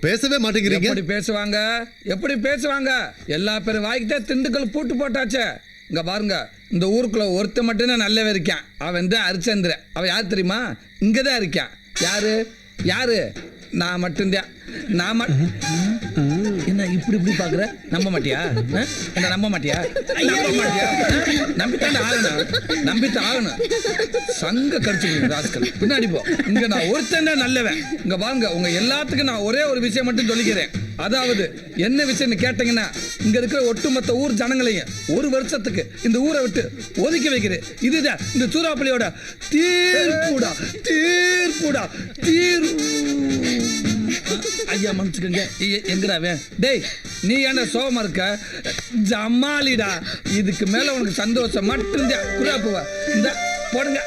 பேசவே மாட்டேங்கிறீங்க? எப்படி பேசுவாங்க? எப்படி பேசுவாங்க? எல்லா பேரும் வாய்க்கிட்டே திண்டுக்கல் பூட்டு போட்டாச்சே. இங்க பாருங்க இந்த ஊருக்குள்ள ஒருத்த மட்டும்தான் நல்லவே இருக்கான். அவன் தான் ஹரிச்சந்திரன் அவன் யார் தெரியுமா? இங்க தான் இருக்கான். யாரு? யாரு? நான் மட்டும்தான். நான் மட்- என்ன இப்படி இப்படி பாக்குற? நம்ப மாட்டியா? என்ன நம்ப மாட்டியா? நம்ப மாட்டியா? நம்பித்தான் ஆகணும். நம்பித்தான் ஆகணும். சங்க கடிச்சு ராஸ்கல். பின்னாடி போ. இங்க நான் ஒருத்தன் தான் நல்லவன். இங்க வாங்க. உங்க எல்லாத்துக்கும் நான் ஒரே ஒரு விஷயம் மட்டும் சொல்லிக்கிறேன். அதாவது என்ன விஷயம்னு கேட்டீங்கன்னா இங்க இருக்கிற ஒட்டுமொத்த ஊர் ஜனங்களையும் ஒரு வருஷத்துக்கு இந்த ஊரை விட்டு ஒதுக்கி வைக்கிறேன். இதுதான். இந்த சூறாப்பள்ளியோட தீர்ப்புடா. தீர்ப்புடா. தீர் ஐயா மன்னிச்சுக்கோங்க. எ- எங்கடா அவன்? டேய் நீ ஏன்டா சோகமா இருக்க? ஜமாலிடா. இதுக்கு மேல உனக்கு சந்தோஷம் மட்டும்தான் குரா போவா. இந்த போடுங்க.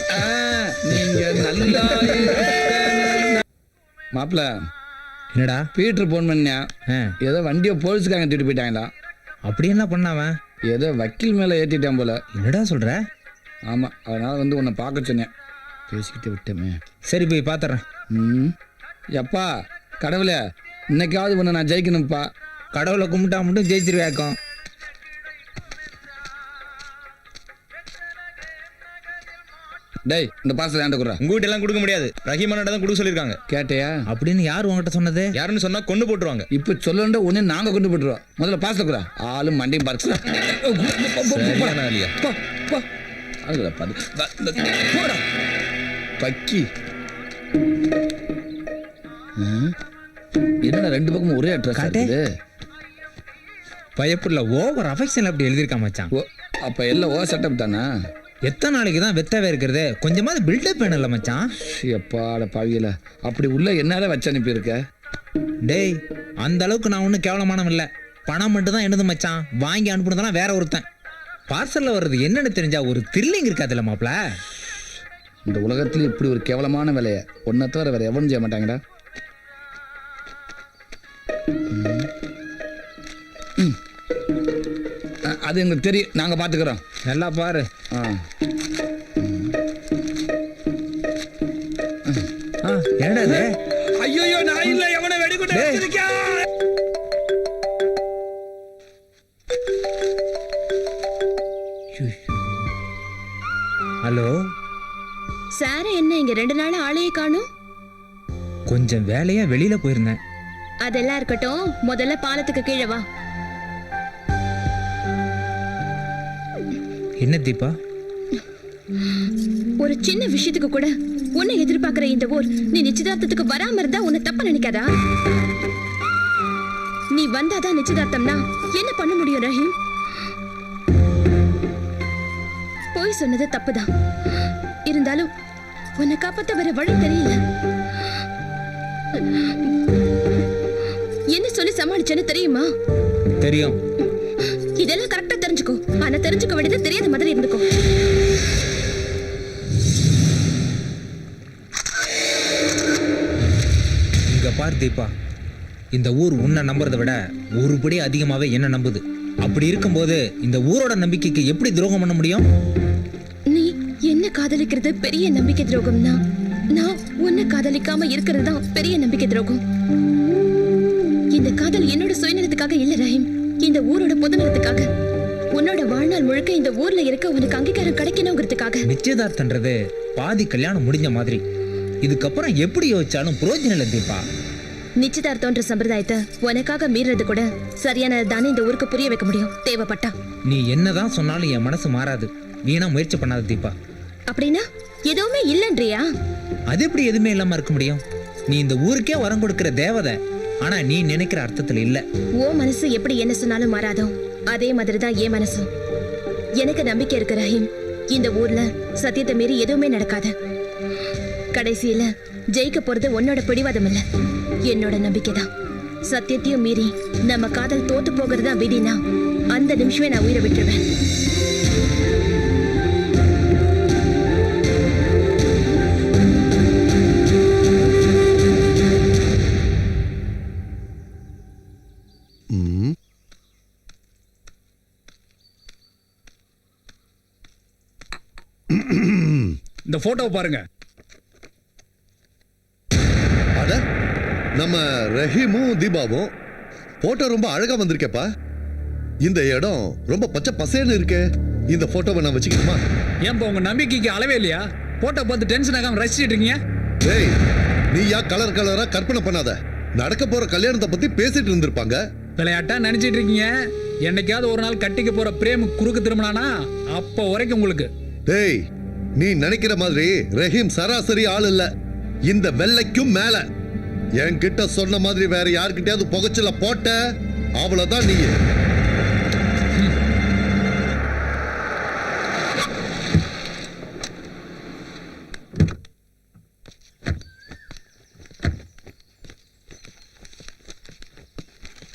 நீங்க நல்லா மாப்பிள என்னடா? பீட்டர் போன் பண்ணியா? ஏதோ வண்டியை போலீஸ்காரங்க தூக்கிட்டு போயிட்டாங்களா? அப்படி என்ன பண்ணாவன் ஏதோ வக்கீல் மேலே ஏற்றிட்டான் போல. என்னடா சொல்ற? ஆமாம் அதனால வந்து உன்னை பார்க்க சொன்னேன். பேசிக்கிட்டு விட்டோமே. சரி போய் பாத்துறேன். ம். எப்பா கடவுளே இன்னைக்காவது உன்னை நான் ஜெயிக்கணும்ப்பா கடவுளை கும்பிட்டா மட்டும் ஜெயிச்சிருவேக்கம். டேய் இந்த பார்சல் ஏன்ட குறா உங்க வீட்டு எல்லாம் கொடுக்க முடியாது. ரஹீமானோட தான் கொடுக்க சொல்லியிருக்காங்க. கேட்டியா? அப்படின்னு யார் உங்ககிட்ட சொன்னது? யாருன்னு சொன்னா கொண்டு போட்டுருவாங்க. இப்போ சொல்லண்ட ஒன்று நாங்கள் கொண்டு போட்டுருவோம். முதல்ல பார்சல் குறா ஆளும் ஆளியா. போடா. பக்கி. ம்? என்னடா ரெண்டு பக்கமும் ஒரே அட்ரஸ். இருக்குது? பயப்புள்ள ஓவர் அஃபெக்ஷன் அப்படி எழுதியிருக்கான் மச்சான். ஓ அப்போ எல்லாம் ஓ செட்டப் தானா? எத்தனை நாளைக்கு தான் வெத்தவே இருக்கிறது? கொஞ்சமாவது பில்டப் வேணும்ல மச்சான். எப்பாட பாவியல அப்படி உள்ள என்னால வச்சு அனுப்பியிருக்க? டேய் அந்த அளவுக்கு நான் ஒன்றும் கேவலமானவன் இல்லை. பணம் மட்டும் தான் என்னது மச்சான்? வாங்கி அனுப்புனதெல்லாம் வேற ஒருத்தன். பார்சல்ல வர்றது என்னன்னு தெரிஞ்சா ஒரு த்ரில்லிங் இருக்காதுல்ல மாப்ள இந்த உலகத்துல இப்படி ஒரு கேவலமான வேலையை ஒன்றை தவிர வேற எவனும் செய்ய மாட்டாங்கடா. அது எங்களுக்கு தெரியும். நாங்கள் பார்த்துக்குறோம் நல்லா பாரு. ஆ. ஆ என்னடா இது? ஐயோ நான் இல்லை. எவனை. வச்சிருக்கேன் ஹலோ? சார என்ன இங்க ரெண்டு நாள் ஆளையே காணும்? கொஞ்சம் வேலையா வெளியில போயிருந்தேன். அதெல்லாம் இருக்கட்டும். முதல்ல பாலத்துக்கு கீழே வா. என்ன தீபா? ஒரு சின்ன விஷயத்துக்கு கூட உன்னை எதிர்பார்க்கிற இந்த ஊர் நீ நிச்சயதார்த்தத்துக்கு வராம இருந்தா உன்னை தப்பா நினைக்காதா? நீ வந்தாதான் நிச்சயதார்த்தம்னா என்ன பண்ண முடியும் ரஹீம்? போய் சொன்னது தப்புதான். இருந்தாலும் உன்னை காப்பாத்த வேற வழி தெரியல. என்ன சொல்லி சமாளிச்சேன்னு தெரியுமா? தெரியும். இதெல்லாம் கரெக்டா தெரிஞ்சுக்கோ. ஆனா தெரிஞ்சுக்க வேண்டியது தெரியாத மாதிரி இருந்துக்கோ. இங்க பார் தீபா. இந்த ஊர் உன்னை நம்புறதை விட ஒருபடி அதிகமாவே என்ன நம்புது. அப்படி இருக்கும்போது இந்த ஊரோட நம்பிக்கைக்கு எப்படி துரோகம் பண்ண முடியும்? நீ என்ன காதலிக்கிறது பெரிய நம்பிக்கை துரோகம்னா? நான் உன்னை காதலிக்காம இருக்கிறது தான் பெரிய நம்பிக்கை துரோகம். இந்த காதல் என்னோட சுயநலத்துக்காக இல்ல ரஹீம். இந்த ஊரோட பொதுநலத்துக்காக. உன்னோட வாழ்நாள் முழுக்க இந்த ஊர்ல இருக்க உனக்கு அங்கீகாரம் கிடைக்கணுங்கிறதுக்காக. நிச்சயதார்த்தன்றது பாதி கல்யாணம் முடிஞ்ச மாதிரி. இதுக்கப்புறம் எப்படி யோசிச்சாலும் புரோஜனம் இல்லை தீபா. நிச்சயதார்த்தம்ன்ற சம்பிரதாயத்தை உனக்காக மீறது கூட சரியானது தானே இந்த ஊருக்கு புரிய வைக்க முடியும். தேவைப்பட்டா. நீ என்னதான் சொன்னாலும் என் மனசு மாறாது. வீணா முயற்சி பண்ணாத தீபா. அப்படின்னா எதுவுமே இல்லைன்றியா? அது எப்படி எதுவுமே இல்லாம இருக்க முடியும்? நீ இந்த ஊருக்கே வரம் கொடுக்கிற தேவதை. ஆனா நீ நினைக்கிற அர்த்தத்துல இல்ல. ஓ மனசு எப்படி என்ன சொன்னாலும் மாறாதோ? அதே மாதிரி தான் என் மனசும். எனக்கு நம்பிக்கை இருக்கு ரஹீம் இந்த ஊர்ல சத்தியத்தை மீறி எதுவுமே நடக்காது. கடைசியில ஜெயிக்க போறது உன்னோட பிடிவாதம் இல்ல. என்னோட நம்பிக்கை தான் சத்தியத்தையும் மீறி நம்ம காதல் தோத்து போகிறது தான் விதினா அந்த நிமிஷமே நான் உயிரை விட்டுருவேன். இந்த போட்டோவை பாருங்க. அட நம்ம ரஹீமும் தீபாவும் போட்டோ ரொம்ப அழகா வந்திருக்கேப்பா. இந்த இடம் ரொம்ப பச்சை பசேன்னு இருக்கே. இந்த போட்டோவை நான் வச்சுக்கணுமா? ஏன்பா உங்க நம்பிக்கைக்கு அளவே இல்லையா? போட்டோ பார்த்து டென்ஷன் ஆகாம ரசிச்சிட்டு இருக்கீங்க? டேய் நீயா கலர் கலரா கற்பனை பண்ணாத. நடக்க போற கல்யாணத்தை பத்தி பேசிட்டு இருந்திருப்பாங்க. விளையாட்டா நினைச்சிட்டு இருக்கீங்க? என்னைக்காவது ஒரு நாள் கட்டிக்க போற பிரேம் குறுக்கு திரும்பினானா அப்போ வரைக்கும் உங்களுக்கு. டேய் நீ நினைக்கிற மாதிரி ரஹீம் சராசரி ஆள் இல்ல. இந்த வெள்ளைக்கும் மேல. என்கிட்ட சொன்ன மாதிரி வேற யார்கிட்டயாவது புகைச்சல போட்ட அவ்வளவுதான் நீ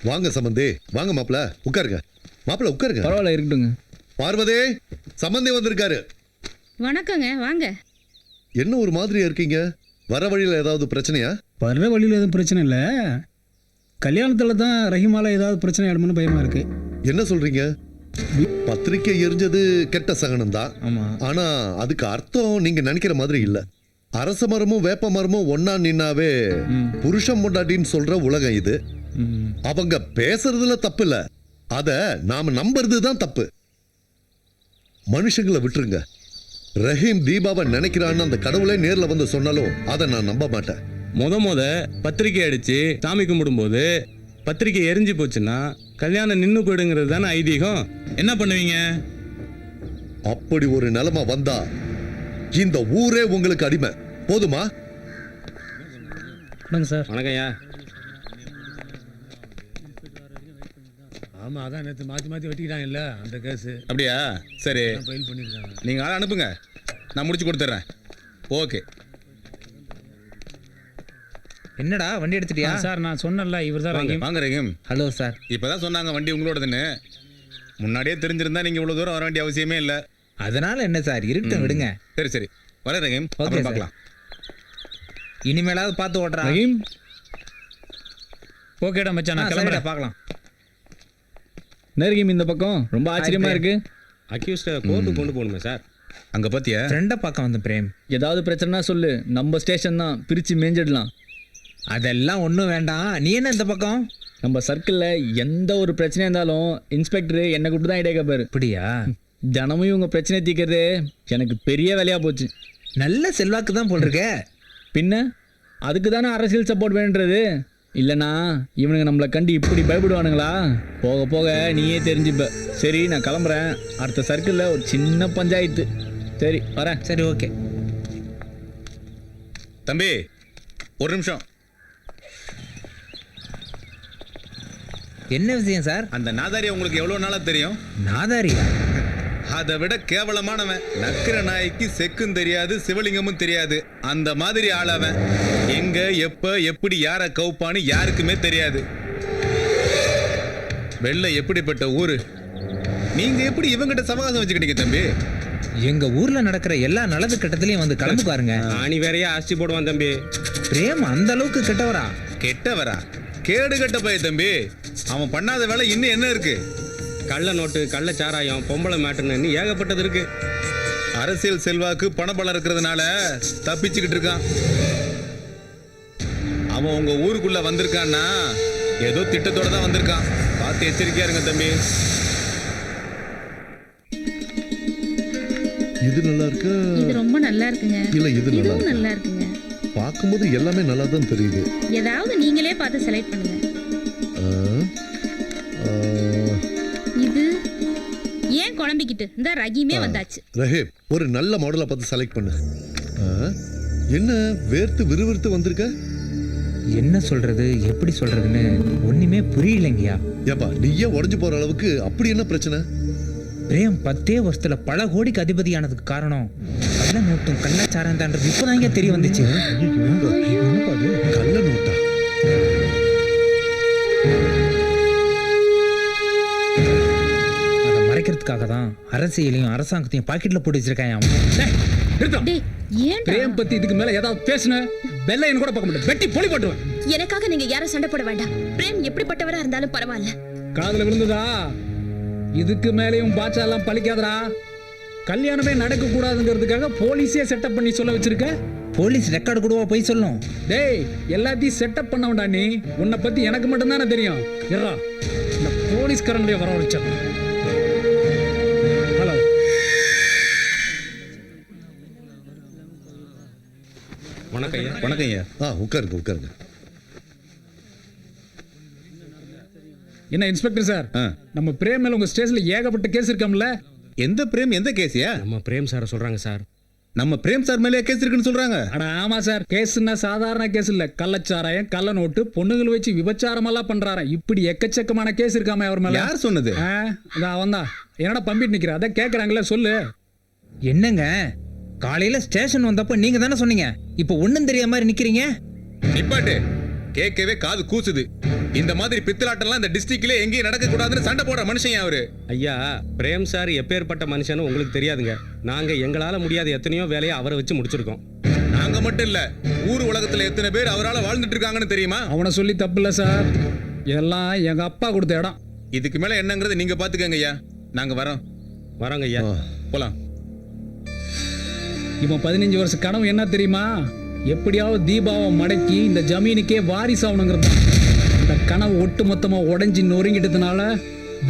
வாங்க சம்பந்தி வாங்க மாப்பிள உட்காருங்க. மாப்பிள உட்காருங்க. பரவாயில்ல இருக்கட்டுங்க பார்வதி சம்பந்தி வந்திருக்காரு. வணக்கங்க வாங்க. என்ன ஒரு மாதிரியா இருக்கீங்க? வர வழியில ஏதாவது பிரச்சனையா? வர்ற வழியில் எதுவும் பிரச்சனை இல்லை. கல்யாணத்தில் தான் ரஹிமால ஏதாவது பிரச்சனை ஆயிடுமோன்னு பயமா இருக்கு. என்ன சொல்றீங்க? பத்திரிக்கை எரிஞ்சது கெட்ட சகனம் தான். ஆமா. ஆனா அதுக்கு அர்த்தம் நீங்க நினைக்கிற மாதிரி இல்ல. அரச மரமும் வேப்ப மரமும் ஒன்னா நின்னாவே புருஷன் பொண்டாட்டின்னு சொல்ற உலகம் இது. ம். அவங்க பேசுறதுல தப்பு இல்ல. அத நாம நம்புறது தான் தப்பு. மனுஷங்களை விட்டுருங்க. ரஹீம் தீபாவை நினைக்கிறான்னு அந்த கடவுளே நேர்ல வந்து சொன்னாலும் அதை நான் நம்ப மாட்டேன். முத முத பத்திரிக்கை அடிச்சு சாமி கும்பிடும்போது பத்திரிக்கை எரிஞ்சு போச்சுன்னா கல்யாணம் நின்னு போயிடுங்கிறது தானே ஐதீகம். என்ன பண்ணுவீங்க? அப்படி ஒரு நிலைமை வந்தா இந்த ஊரே உங்களுக்கு அடிமை. போதுமா? வணக்கம் சார். வணக்கம்யா ஆமா அதான் நேற்று மாற்றி மாற்றி வெட்டிக்கிட்டாங்கல்ல அந்த கேஸு அப்படியா? சரி. ஃபைல் பண்ணியிருக்காங்க நீங்க ஆளை அனுப்புங்க. நான் முடிச்சு கொடுத்துட்றேன் ஓகே. என்னடா வண்டி எடுத்துட்டியா? சார் நான் சொன்னேன்ல இவர் தான் வாங்க ரஹீம். வாங்க ரஹீம். Hello sir. இப்பதான் சொன்னாங்க வண்டி உங்களோடதுன்னு. முன்னாடியே தெரிஞ்சிருந்தா நீங்க இவ்வளவு தூரம் வர வேண்டிய அவசியமே இல்ல. அதனால என்ன சார்? இருக்கட்டும் விடுங்க. சரி சரி. வர ரஹீம். ஓகே. பார்க்கலாம். இனிமேலாவது பார்த்து ஓட்டுறா. ரஹீம்? ஓகேடா மச்சான் நான் கிளம்புறேன். பார்க்கலாம். நெருகிம் இந்த பக்கம்? ரொம்ப ஆச்சரியமா இருக்கு. அக்யூஸ்ட கோர்ட்டு கொண்டு போகணுமே சார் அங்க பாத்தியா? ஃப்ரெண்டை பார்க்க வந்த பிரேம் ஏதாவது பிரச்சனைனா சொல்லு. நம்ம ஸ்டேஷன் தான். பிரிச்சு மேஞ்சிடலாம். அதெல்லாம் ஒன்றும் வேண்டாம். நீ என்ன இந்த பக்கம்? நம்ம சர்க்கிளில் எந்த ஒரு பிரச்சனையா இருந்தாலும் இன்ஸ்பெக்டர் என்னை கூப்பிட்டு தான் இடையே கேட்பாரு அப்படியா? தினமும் இவங்க பிரச்சனை தீர்க்கறது எனக்கு பெரிய வேலையா போச்சு. நல்ல செல்வாக்கு தான் போல் இருக்க. பின்ன? அதுக்கு தானே அரசியல் சப்போர்ட் வேணுன்றது. இல்லைனா இவனுங்க நம்மளை கண்டு இப்படி பயப்படுவானுங்களா? போக போக நீயே தெரிஞ்சுப்ப. சரி நான் கிளம்புறேன். அடுத்த சர்க்கிளில் ஒரு சின்ன பஞ்சாயத்து. சரி வரேன். சரி ஓகே. தம்பி ஒரு நிமிஷம். என்ன விஷயம் சார்? அந்த நாதாரி உங்களுக்கு எவ்வளவு நாளா தெரியும்? நாதாரியா? அதை விட கேவலமானவன். நக்கிர நாய்க்கு செக்கும் தெரியாது சிவலிங்கமும் தெரியாது. அந்த மாதிரி ஆள் அவன் எங்க எப்ப எப்படி யாரை கவுப்பான்னு யாருக்குமே தெரியாது. வெள்ளை எப்படிப்பட்ட ஊரு? நீங்க எப்படி இவங்கிட்ட சவகாசம் வச்சுக்கிட்டீங்க தம்பி? எங்க ஊர்ல நடக்கிற எல்லா நல்லது கட்டத்திலையும் வந்து கலந்து பாருங்க. ஆணி வேறையா ஆஸ்தி போடுவான் தம்பி. பிரேம் அந்த அளவுக்கு கெட்டவரா? கெட்டவரா? கேடு கெட்ட பைய தம்பி. அவன் பண்ணாத வேலை இன்னும் என்ன இருக்கு? கள்ள நோட்டு கள்ள சாராயம் பொம்பளை மேட்டுன்னு ஏகப்பட்டது இருக்கு. அரசியல் செல்வாக்கு பணபலம் இருக்கிறதுனால தப்பிச்சுக்கிட்டு இருக்கான். அவன் உங்க ஊருக்குள்ள வந்திருக்கான்னா ஏதோ திட்டத்தோட தான் வந்திருக்கான். பார்த்து எச்சரிக்கையா இருங்க தம்பி. இது நல்லா இருக்கா? இது ரொம்ப நல்லா இருக்குங்க. இல்ல இது நல்லா இதுவும் இருக்கு? நல்லா இருக்குங்க. பார்க்கும்போது எல்லாமே நல்லா தான் தெரியுது. ஏதாவது நீங்களே பார்த்து செலக்ட் பண்ணுங்க. இது ஏன் குழம்பிக்கிட்டு? இந்த ரகிமே வந்தாச்சு. ரஹீம் ஒரு நல்ல மாடலை பார்த்து செலக்ட் பண்ணு. ஆ, என்ன வேர்த்து விறுவிறுத்து வந்திருக்க? என்ன சொல்றது எப்படி சொல்றதுன்னு ஒண்ணுமே புரியலைங்கய்யா. ஏப்பா நீயே உடஞ்சு போற அளவுக்கு அப்படி என்ன பிரச்சனை? பிரேம் பத்தே வருஷத்துல பல கோடிக்கு அதிபதியானதுக்கு காரணம் கள்ள நோட்டும் கள்ளச்சாரம் தான்றது இப்போதாங்க தெரிய வந்துச்சு. கள்ள நோட்டா? அதை மறைக்கிறதுக்காக தான் அரசியலையும் அரசாங்கத்தையும் பாக்கெட்ல போட்டு வச்சிருக்கான் ஏன் பிரேம் பத்தி இதுக்கு மேல ஏதாவது பேசுன? வெள்ளையன் கூட பார்க்க மாட்டேன் வெட்டி பொலி போட்டுருவேன். எனக்காக நீங்க யாரும் சண்டை போட வேண்டாம். பிரேம் எப்படிப்பட்டவரா இருந்தாலும் பரவாயில்ல. காதுல விழுந்ததா? இதுக்கு மேலேயும் பாட்சா எல்லாம் பழிக்காதடா. கல்யாணமே நடக்க கூடாதுங்கிறதுக்காக போலீஸே செட்டப் பண்ணி சொல்ல வச்சிருக்க. போலீஸ் ரெக்கார்டு கூடவா போய் சொல்லும். டேய் எல்லாத்தையும் செட்டப் பண்ணவன்டா நீ. உன்னை பத்தி எனக்கு மட்டும்தானே தெரியும். எறா இந்த போலீஸ்காரங்களே வர வச்சேன் வணக்கம் ஐயா வணக்கம். ஐயா ஆ உட்காருங்க உட்காருங்க. என்ன இன்ஸ்பெக்டர் சார். நம்ம பிரேம் மேல உங்க ஸ்டேஷன்ல ஏகப்பட்ட கேஸ் இருக்காம்ல? எந்த பிரேம்? எந்த கேஸியா? நம்ம பிரேம் சாரை சொல்றாங்க சார். நம்ம பிரேம் சார் மேலே கேஸ் இருக்குன்னு சொல்றாங்க? அட ஆமா சார். கேஸ்னா சாதாரண கேஸ் இல்ல. கள்ளச்சாராயம் கள்ள நோட்டு பொண்ணுங்களை வச்சு விபச்சாரமெல்லாம் பண்றாரு. இப்படி எக்கச்சக்கமான கேஸ் இருக்காம அவர் மேல. யார் சொன்னது? அதான் அவன்தான். என்னடா பம்பிட்டு நிக்கிற? அதான் கேக்குறாங்கல்ல சொல்லு. என்னங்க? காலையில ஸ்டேஷன் வந்தப்ப நீங்க தானே சொன்னீங்க. இப்போ ஒண்ணும் தெரியாம மாதிரி நிக்கிறீங்க? நிப்பாட்டு. கேட்கவே காது கூசுது. இந்த மாதிரி பித்தலாட்டம்லாம் இந்த டிஸ்ட்ரிக்ட்ல எங்கேயும் நடக்க கூடாதுன்னு சண்டை போடுற மனுஷன் அவரு? ஐயா பிரேம் சார் எப்பேற்பட்ட மனுஷன்னு உங்களுக்கு தெரியாதுங்க. நாங்க எங்களால முடியாத எத்தனையோ வேலையை அவரை வச்சு முடிச்சிருக்கோம். நாங்க மட்டும் இல்ல ஊர் உலகத்துல எத்தனை பேர் அவரால வாழ்ந்துட்டு இருக்காங்கன்னு தெரியுமா? அவனை சொல்லி தப்பு இல்ல சார். எல்லாம் எங்க அப்பா கொடுத்த இடம். இதுக்கு மேல என்னங்கறத நீங்க பாத்துக்கங்க ஐயா. நாங்க வரோம். வரோங்க ஐயா. போலாம். இவன் பதினஞ்சு வருஷ கனவு என்ன தெரியுமா? எப்படியாவது தீபாவை மடக்கி இந்த ஜமீனுக்கே வாரிசு ஆகணுங்கிறது இந்த கனவு ஒட்டு மொத்தமாக உடஞ்சி நொறுங்கிட்டதுனால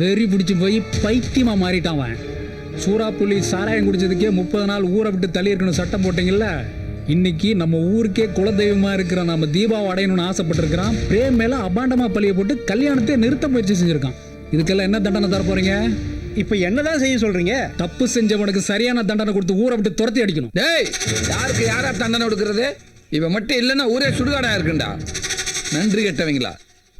வெறி பிடிச்சி போய் பைத்தியமாக மாறிட்டான் அவன். சாராயம் குடிச்சதுக்கே முப்பது நாள் ஊரை விட்டு தள்ளி இருக்கணும் சட்டம் போட்டீங்கல்ல? இன்னைக்கு நம்ம ஊருக்கே குலதெய்வமாக இருக்கிற நம்ம தீபாவை அடையணும்னு ஆசைப்பட்டிருக்கிறான். பிரேம் மேலே அபாண்டமாக பழிய போட்டு கல்யாணத்தை நிறுத்த முயற்சி செஞ்சுருக்கான். இதுக்கெல்லாம் என்ன தண்டனை தர போகிறீங்க இப்போ என்னதான் செய்ய சொல்றீங்க? தப்பு செஞ்சவனுக்கு சரியான தண்டனை கொடுத்து ஊரை விட்டு துரத்தி அடிக்கணும். டேய் யாருக்கு யாரா தண்டனை கொடுக்கறது? இவன் மட்டும் இல்லைன்னா ஊரே சுடுகாடா இருக்குண்டா. நன்றி கெட்டவங்களா?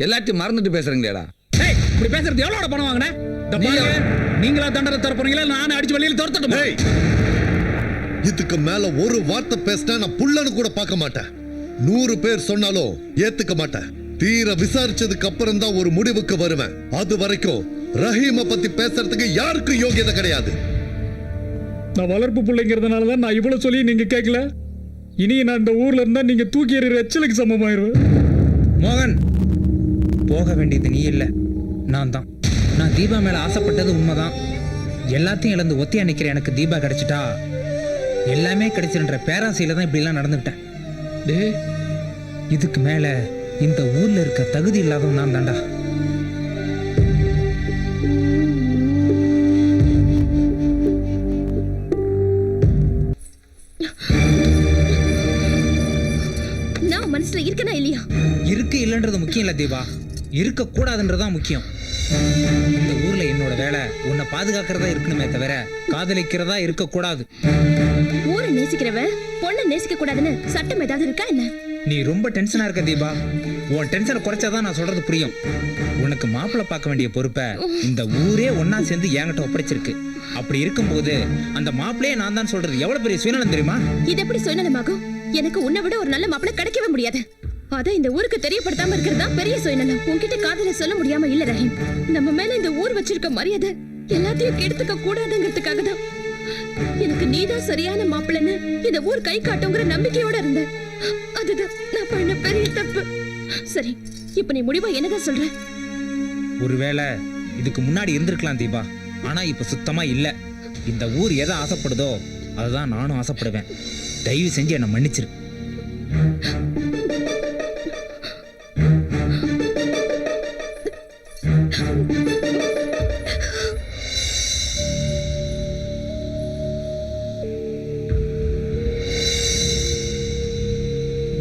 எல்லாத்தையும் மறந்துட்டு பேசுறீங்களேடா. ஏய், இப்படி பேசுறது எவ்வளவு பணம் வாங்கின? இந்த நீ பாருங்க, எவ்வளவு? நீங்களா தண்டனை தர போறீங்களா? நானே அடிச்சு வெளியில துரத்தட்டுமா? இதுக்கு மேல ஒரு வார்த்தை பேசினா நான் புள்ளன்னு கூட பார்க்க மாட்டேன். நூறு பேர் சொன்னாலும் ஏத்துக்க மாட்டேன். தீர விசாரிச்சதுக்கு அப்புறம் தான் ஒரு முடிவுக்கு வருவேன். அது வரைக்கும் ரஹீம பத்தி பேசுறதுக்கு யாருக்கும் யோகியதை கிடையாது? நான் வளர்ப்பு பிள்ளைங்கிறதுனால தான் நான் இவ்வளவு சொல்லி நீங்க கேட்கல. இனி நான் இந்த ஊர்ல இருந்தா நீங்க தூக்கி எறிகிற எச்சலுக்கு சமமாயிருவேன் மோகன் போக வேண்டியது நீ இல்லை. நான் தான். நான் தீபா மேல ஆசைப்பட்டது உண்மைதான். எல்லாத்தையும் இழந்து ஒத்தியா நிக்கிற எனக்கு தீபா கிடைச்சிட்டா எல்லாமே கிடைச்சிருன்ற பேராசையில தான் இப்படிலாம் நடந்துக்கிட்டேன் டேய். இதுக்கு மேல இந்த ஊர்ல இருக்க தகுதி இல்லாதவன் நான் தான்டா. நான் மனசுல இருக்கனா இல்லையா? இருக்கு இல்லைன்றது முக்கியம் இல்லை தீபா. இருக்க கூடாதுன்றதுதான் முக்கியம். இந்த ஊர்ல என்னோட வேலை உன்னை பாதுகாக்கிறதா இருக்கணுமே தவிர காதலிக்கிறதா இருக்கக்கூடாது. ஊரை நேசிக்கிறவன் பொண்ணை நேசிக்க கூடாதுன்னு சட்டம் ஏதாவது இருக்கா என்ன? நீ ரொம்ப டென்ஷனா இருக்க தீபா. உன் டென்ஷனை குறைச்சாதான் நான் சொல்றது புரியும். உனக்கு மாப்பிள்ளை பார்க்க வேண்டிய பொறுப்பை இந்த ஊரே ஒன்னா சேர்ந்து என்கிட்ட ஒப்படைச்சிருக்கு. அப்படி இருக்கும்போது அந்த மாப்பிளையே நான் தான் சொல்றது. எவ்வளவு பெரிய சுயநலம் தெரியுமா? இது எப்படி சுயநலமாகும் எனக்கு உன்னை விட ஒரு நல்ல மாப்பிள்ளை கிடைக்கவே முடியாது. அத இந்த ஊருக்கு தெரியப்படுத்தாம இருக்கிறது தான் பெரிய சுயநலம். உன்கிட்ட காதல சொல்ல முடியாம இல்ல ரஹீம். நம்ம மேல இந்த ஊர் வச்சிருக்க மரியாதை எல்லாத்தையும் கெடுத்துக்க கூடாதுங்கிறதுக்காக தான் எனக்கு நீதான் சரியான மாப்பிள்ளைன்னு இந்த ஊர் கை காட்டுங்கிற நம்பிக்கையோட இருந்தேன். அதுதான் நான் பண்ண பெரிய தப்பு. சரி இப்ப நீ முடிவா? என்னதான் சொல்ற? ஒருவேளை இதுக்கு முன்னாடி இருந்திருக்கலாம் தீபா ஆனா இப்ப சுத்தமா இல்ல. இந்த ஊர் எதை ஆசைப்படுதோ அதுதான் நானும் ஆசைப்படுவேன். தயவு செஞ்சு என்னை மன்னிச்சிரு.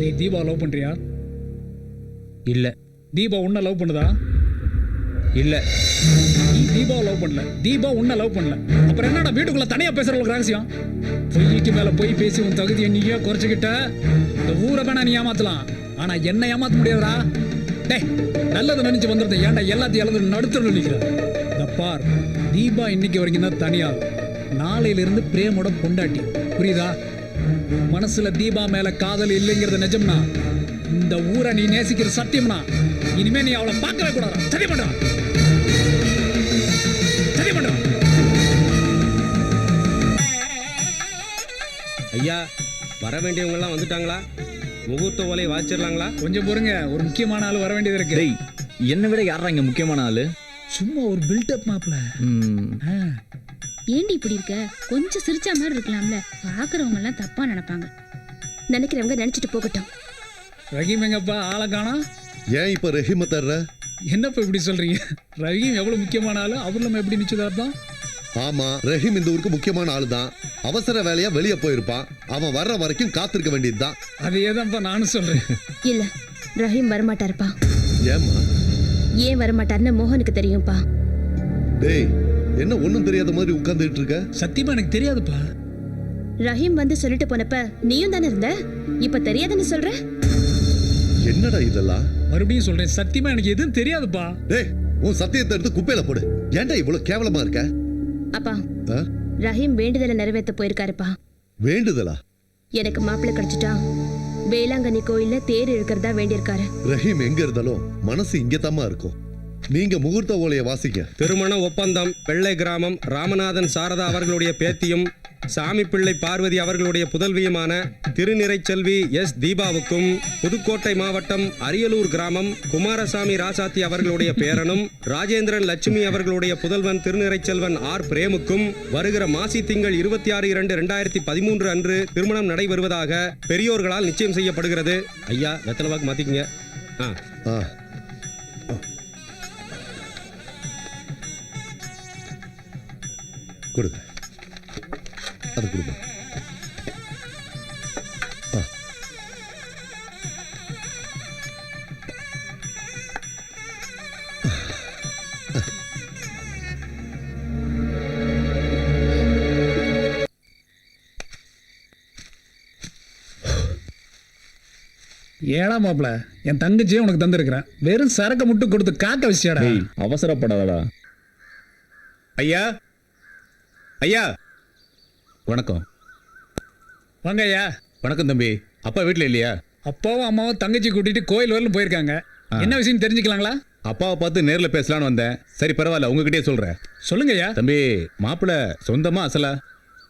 நீ தீபா லவ் பண்றியா? இல்ல. தீபா உன்னை லவ் பண்ணுதா? இல்ல. நீ தீபாவை லவ் பண்ணல. தீபா உன்னை லவ் பண்ணல. அப்புறம் என்னடா வீட்டுக்குள்ள தனியா பேசுறவங்களுக்கு ரகசியம்? பொய்க்கு மேல பொய் பேசி உன் தகுதியை நீயே குறைச்சிக்கிட்ட இந்த ஊரை வேணா நீ ஏமாத்தலாம். ஆனா என்ன ஏமாத்த முடியாதுடா. டேய் நல்லது நினைச்சு வந்துருந்த ஏன்டா எல்லாத்தையும் இழந்து நடுத்தர நினைக்கிற இந்த பார் தீபா இன்னைக்கு வரைக்கும் தான் தனியா நாளையில இருந்து பிரேமோட பொண்டாட்டி. புரியுதா? மனசுல தீபா மேல காதல் இல்லைங்கிறது நிஜம்னா இந்த ஊரை நீ நேசிக்கிற சத்தியம்னா இனிமே நீ அவளை பார்க்கவே கூடாது சரி பண்றான் சரி பண்றான் ஐயா வர வேண்டியவங்க எல்லாம் வந்துட்டாங்களா? முகூர்த்த ஓலையை வாச்சிடலாங்களா? கொஞ்சம் பொறுங்க ஒரு முக்கியமான ஆள் வர வேண்டியது இருக்கு. டேய் என்னை விட யாரா இங்க முக்கியமான ஆளு? சும்மா ஒரு பில்டப் மாப்ள. ஏண்டி இப்படி இருக்க? கொஞ்சம் சிரிச்சா மாதிரி இருக்கலாம்ல. பாக்குறவங்க எல்லாம் தப்பா நினைப்பாங்க. நினைக்கிறவங்க நினைச்சிட்டு போகட்டும். ரஹீம் எங்கப்பா? ஆளை காணோம் ஏன் இப்ப ரஹீம தர்ற? என்னப்பா இப்படி சொல்றீங்க? ரஹீம் எவ்வளவு முக்கியமான ஆளு? அவர் நம்ம எப்படி நிச்சயதார்த்தம்? ஆமா ரஹீம் இந்த ஊருக்கு முக்கியமான ஆளு தான் அவசர வேலையா வெளியே போயிருப்பான். அவன் வர்ற வரைக்கும் காத்திருக்க வேண்டியதுதான். அதே தான்ப்பா நானும் சொல்றேன். இல்ல ரஹீம் வரமாட்டாருப்பா. ஏமா ஏன் வரமாட்டாருன்னு மோகனுக்கு தெரியும்பா. டேய் என்ன ஒண்ணும் தெரியாத மாதிரி உட்கார்ந்துட்டு இருக்க? சத்தியமா எனக்கு தெரியாதுப்பா. ரஹீம் வந்து சொல்லிட்டு போனப்ப நீயும் தானே இருந்த? இப்ப தெரியாதுன்னு சொல்ற? என்னடா இதெல்லாம்? மறுபடியும் சொல்றேன். சத்தியமா எனக்கு எதுவும் தெரியாதுப்பா. டேய் உன் சத்தியத்தை எடுத்து குப்பையில போடு. ஏன்டா இவ்வளவு கேவலமா இருக்க? அப்பா ஆ? ரஹீம் வேண்டுதலை நிறைவேற்ற போயிருக்காருப்பா. வேண்டுதலா? எனக்கு மாப்பிள்ளை கிடைச்சிட்டா வேளாங்கண்ணி கோயில்ல தேர் இழுக்கிறதா வேண்டியிருக்காரு. ரஹீம் எங்க இருந்தாலும் மனசு இங்கதாம்மா இருக்கும். நீங்க முகூர்த்த ஓலைய வாசிக்க திருமண ஒப்பந்தம் வெள்ளை கிராமம் ராமநாதன் சாரதா அவர்களுடைய பேத்தியும் சாமி பிள்ளை பார்வதி அவர்களுடைய புதல்வியுமான திருநிறைச்செல்வி எஸ் தீபாவுக்கும் புதுக்கோட்டை மாவட்டம் அரியலூர் கிராமம் குமாரசாமி ராசாத்தி அவர்களுடைய பேரனும் ராஜேந்திரன் லட்சுமி அவர்களுடைய புதல்வன் திருநிறைச்செல்வன் ஆர் பிரேமுக்கும் வருகிற மாசி திங்கள் இருபத்தி ஆறு இரண்டு ரெண்டாயிரத்தி பதிமூன்று அன்று திருமணம் நடைபெறுவதாக பெரியோர்களால் நிச்சயம் செய்யப்படுகிறது. ஐயா வெத்தலை வாக்கு மாத்திக்கங்க. ஆ. கொடுங்க. அது கொடுங்க. ஏடா மாப்பிள என் தங்கச்சியே உனக்கு தந்திருக்கிறேன். வெறும் சரக்கு மட்டும் கொடுத்து காக்க வச்சியாடா அவசரப்படாதடா. ஐயா ஐயா. வணக்கம். வாங்க ஐயா. வணக்கம் தம்பி. அப்பா வீட்ல இல்லையா? அப்பாவும் அம்மாவும் தங்கச்சி கூட்டிட்டு கோயில் வரலும் போயிருக்காங்க என்ன விஷயம் தெரிஞ்சுக்கலாங்களா? அப்பாவை பார்த்து நேர்ல பேசலாம்னு வந்தேன். சரி பரவாயில்ல உங்ககிட்டயே சொல்றேன். சொல்லுங்க ஐயா. தம்பி மாப்பிள்ள சொந்தமா அசலா?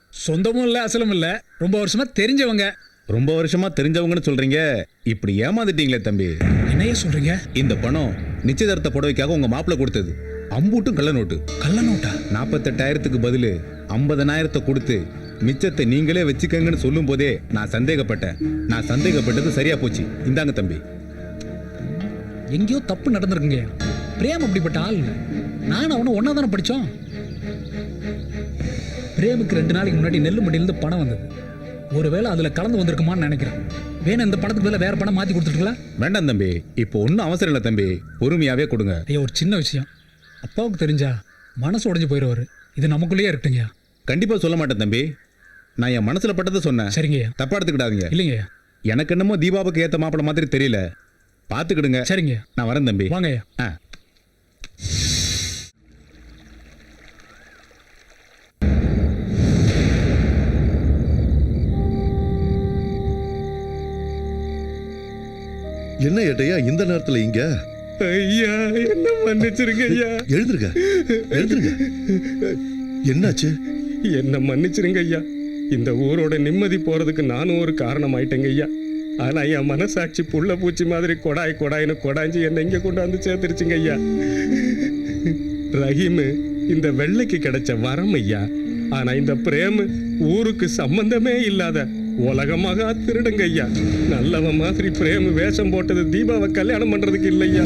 சொந்தமும் இல்ல அசலும் இல்ல. ரொம்ப வருஷமா தெரிஞ்சவங்க. ரொம்ப வருஷமா தெரிஞ்சவங்கன்னு சொல்றீங்க. இப்படி ஏமாந்துட்டீங்களே தம்பி. என்னையா சொல்றீங்க? இந்த பணம் நிச்சயதார்த்த புடவைக்காக உங்க மாப்பிள்ள கொடுத்தது. அம்பூட்டும் கள்ள நோட்டு. கள்ள நோட்டா? நாற்பத்தெட்டாயிரத்துக்கு பதிலு ஐம்பதனாயிரத்தை கொடுத்து மிச்சத்தை நீங்களே வச்சுக்கங்கன்னு சொல்லும் போதே நான் சந்தேகப்பட்டேன். நான் சந்தேகப்பட்டது சரியா போச்சு. இந்தாங்க தம்பி. எங்கேயோ தப்பு நடந்திருக்குங்க. பிரேம் அப்படிப்பட்ட ஆள். நானும் அவனும் ஒன்னா தானே படிச்சோம். பிரேமுக்கு ரெண்டு நாளைக்கு முன்னாடி நெல்லு மண்டியிலிருந்து பணம் வந்தது. ஒருவேளை அதுல கலந்து வந்திருக்குமான்னு நினைக்கிறேன். வேணும் இந்த பணத்துக்கு பதிலா வேற பணம் மாத்தி கொடுத்துட்டுங்களா வேண்டாம் தம்பி. இப்போ ஒன்றும் அவசரம் இல்லை தம்பி. பொறுமையாவே கொடுங்க. ஐயா ஒரு சின்ன விஷயம். அப்பாவுக்கு தெரிஞ்சா மனசு உடைஞ்சு போயிடுவாரு இது நமக்குள்ளேயே இருக்கட்டுங்கய்யா. கண்டிப்பா சொல்ல மாட்டேன் தம்பி. நான் என் மனசுல பட்டதை சொன்னேன். சரிங்கய்யா. தப்பா எடுத்துக்கிடாதீங்க. இல்லைங்கய்யா. எனக்கு என்னமோ தீபாவுக்கு ஏத்த மாப்பிள மாதிரி தெரியல. பாத்துக்கிடுங்க. சரிங்க நான் வரேன் தம்பி. வாங்கய்யா. ஆ. என்ன ஏட்டையா இந்த நேரத்துல இங்க? ஐயா என்ன மன்னிச்சிருங்க ஐயா. எழுதுருங்க எழுதுருங்க என்னாச்சு? என்ன மன்னிச்சிருங்க ஐயா. இந்த ஊரோட நிம்மதி போறதுக்கு நானும் ஒரு காரணம் ஆயிட்டேங்க ஐயா. ஆனா என் மனசாட்சி புள்ள பூச்சி மாதிரி கொடாய் கொடாய்னு கொடாஞ்சி என்னை இங்க கொண்டாந்து சேர்த்துருச்சுங்க ஐயா. ரஹீமு இந்த வெள்ளைக்கு கிடைச்ச வரம் ஐயா. ஆனா இந்த பிரேமு ஊருக்கு சம்பந்தமே இல்லாத உலகமாக திருடுங்க ஐயா. நல்லவன் மாதிரி பிரேம வேஷம் போட்டது தீபாவை கல்யாணம் பண்றதுக்கு இல்லையா?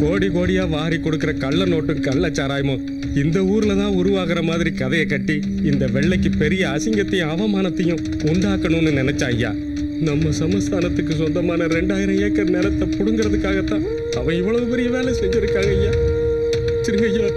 கோடி கோடியா வாரி கொடுக்கிற கள்ள நோட்டும் கள்ள சாராயமும் இந்த ஊர்ல தான் உருவாகிற மாதிரி கதையை கட்டி இந்த வெள்ளைக்கு பெரிய அசிங்கத்தையும் அவமானத்தையும் உண்டாக்கணும்னு நினைச்சா ஐயா. நம்ம சமஸ்தானத்துக்கு சொந்தமான ரெண்டாயிரம் ஏக்கர் நிலத்தை புடுங்கிறதுக்காகத்தான் அவன் இவ்வளவு பெரிய வேலை செஞ்சிருக்காங்க ஐயா. சரிங்க ஐயா.